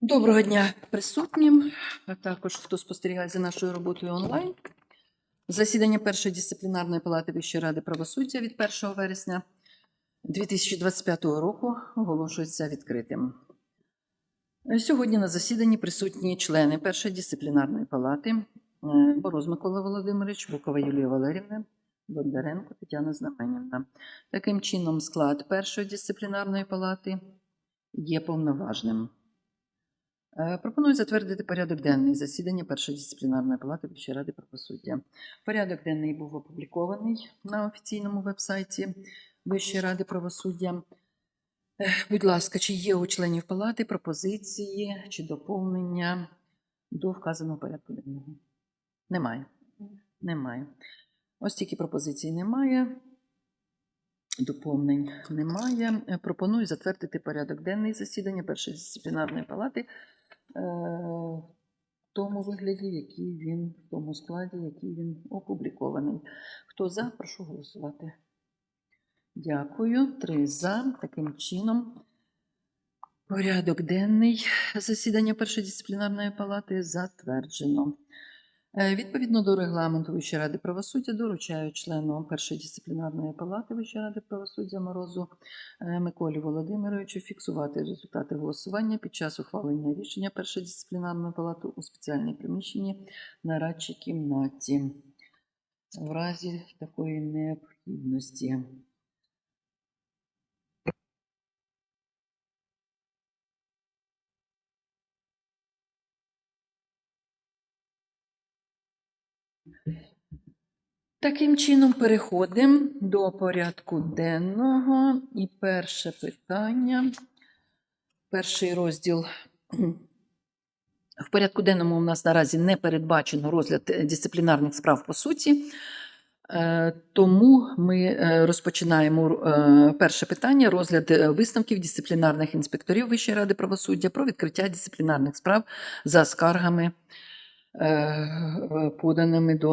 Доброго дня присутнім, а також хто спостерігає за нашою роботою онлайн. Засідання першої дисциплінарної палати Вищої ради правосуддя від 1 вересня 2025 року оголошується відкритим. Сьогодні на засіданні присутні члени першої дисциплінарної палати е, Мороз Микола Володимирович, Букова Юлія Валерівна, Бондаренко Тетяна Знаменівна. Таким чином, склад першої дисциплінарної палати є повноважним. Е, Пропоную затвердити порядок денний засідання першої дисциплінарної палати Вищої ради правосуддя. Порядок денний був опублікований на офіційному вебсайті Вищої ради правосуддя. Е, Будь ласка, чи є у членів палати пропозиції чи доповнення до вказаного порядку денного? Немає. Немає. Ось тільки пропозицій немає. Доповнень немає. Е, Пропоную затвердити порядок денний засідання першої дисциплінарної палати е, в тому вигляді, який він, в тому складі, який він опублікований. Хто за, прошу голосувати. Дякую. Три за. Таким чином, порядок денний засідання першої дисциплінарної палати затверджено. Е, Відповідно до регламенту Вищої ради правосуддя доручаю члену першої дисциплінарної палати Вищої ради правосуддя Морозу е, Миколі Володимировичу фіксувати результати голосування під час ухвалення рішення першої дисциплінарної палати у спеціальній приміщенні на радчій кімнаті в разі такої необхідності. Таким чином, переходимо до порядку денного. І перше питання, перший розділ. В порядку денному у нас наразі не передбачено розгляд е, дисциплінарних справ по суті. Е, Тому ми е, розпочинаємо перше питання: розгляд висновків дисциплінарних інспекторів Вищої ради правосуддя про відкриття дисциплінарних справ за скаргами, поданими до